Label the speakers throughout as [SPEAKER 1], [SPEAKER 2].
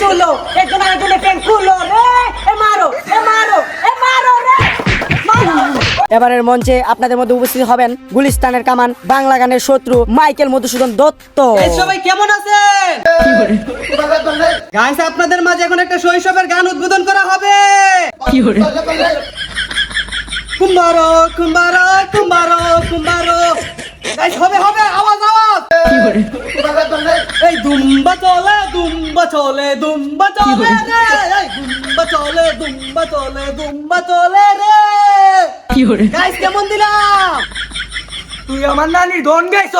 [SPEAKER 1] chulo, es una vez le pen culo, re, e maro, e maro, e maro, এবারের মঞ্চে আপনাদের মধ্যে উপস্থিত হবেন গুলিস্তানের কামান বাংলা গানের শত্রু মাইকেল মধুসূদন দত্ত।
[SPEAKER 2] এই সবাই কেমন আছেন? গাইস আপনাদের মাঝে এখন একটা শৈশবের গান উদ্বোধন করা হবে। কুম্বারো কুম্বারো। দুম্বা চলে দুম্বা চলে দুম্বা চলে রে। দুম্বা চলে দুম্বা চলে দুম্বা চলে রে। গাইস কেমন দিলাম?
[SPEAKER 3] তুই আমার নানি ধন গাইছ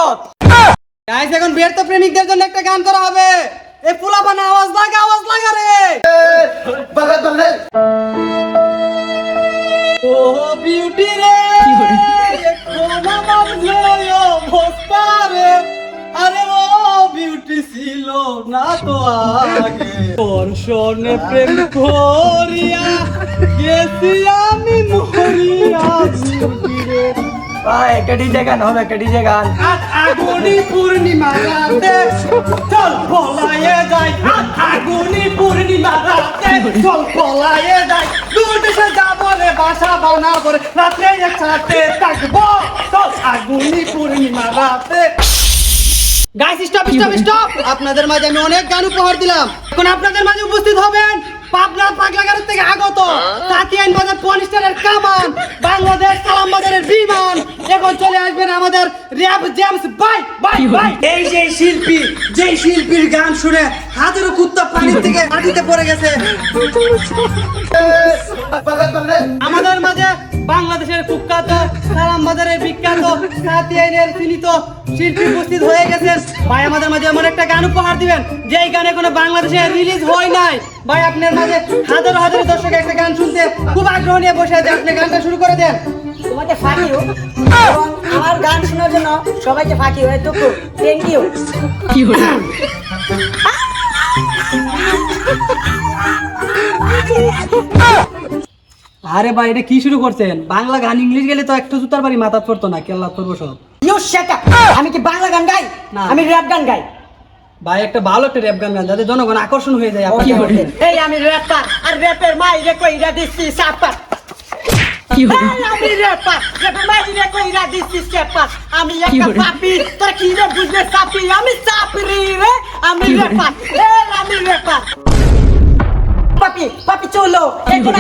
[SPEAKER 2] গাইস এখন ব্যর্থ প্রেমিকদের জন্য একটা গান করা হবে। এই পোলাপানে আওয়াজ লাগা আওয়াজ লাগা রে। ও বিউটি রে। কোন আমার অবস্থা রে আরে ও ছিল না তো আগে তোর প্রেম করিয়া গেছি আমি মরিয়া রে
[SPEAKER 3] ভাই একটা ডিজে গান হবে একটা ডিজে গান।
[SPEAKER 2] আগুনি পূর্ণিমা রাতে চল পলায়ে যাই। আগুনি পূর্ণিমা রাতে চল পলায়ে যাই। দূর দেশে যাব রে বাসা বানাবো রে। রাত্রে একসাথে থাকব। চল আগুনি পূর্ণিমা রাতে গাইস স্টপ স্টপ স্টপ আপনাদের মাঝে আমি অনেক গান উপহার দিলাম। এখন আপনাদের মাঝে উপস্থিত হবেন পাবনা পাগলাগারের থেকে আগত তাতিয়ান বাজার পলিস্টারের কামান বাংলাদেশ সালাম বাজারের বিমান। এখন চলে আসবেন আমাদের rap James bye bye bye এই যে শিল্পী যে শিল্পীর গান শুনে হাজারো কুত্তা পানির থেকে মাটিতে পড়ে গেছে। আমাদের মাঝে বাংলাদেশের কুখ্যাত সালাম বাজারের বিখ্যাত সাতিয়াইনের চিনিত শিল্পী উপস্থিত হয়ে গেছেন। ভাই আমাদের মাঝে এমন একটা গান উপহার দিবেন যেই গানে কোনো বাংলাদেশে রিলিজ হয় নাই। ভাই আপনার মাঝে হাজারো হাজারো দর্শক একটা গান শুনতে খুব আগ্রহ নিয়ে বসে আছে। আপনি গানটা শুরু করে দেন।
[SPEAKER 1] তোমাকে ফাঁকি হোক। আমার গান শোনার জন্য সবাইকে ফাঁকি হয়ে টুকু থ্যাংক ইউ
[SPEAKER 2] আরে ভাই এটা কি শুরু করছেন? বাংলা গান ইংলিশ গেলে তো একটা জুতার বাড়ি মাথা পড়তো না কেল্লা করব সব
[SPEAKER 1] ইউ শাট আমি কি বাংলা গান গাই?
[SPEAKER 2] না।
[SPEAKER 1] আমি র‍্যাপ গান গাই।
[SPEAKER 2] ভাই একটা ভালো একটা র্যাপ গান গান যাতে জনগণ আকর্ষণ হয়ে যায়
[SPEAKER 1] Okay, okay. এই আমি র্যাপার আর র্যাপের মাই রে কইরা দিছি সাপার। এই আমি র্যাপার র্যাপের মাই রে কইরা দিছি সাপার। আমি একটা পাপি তোর কি রে বুঝবে সাপি? আমি সাপরি রে আমি র্যাপার এই আমি র্যাপার পাপি পাপি চলো। এই কোন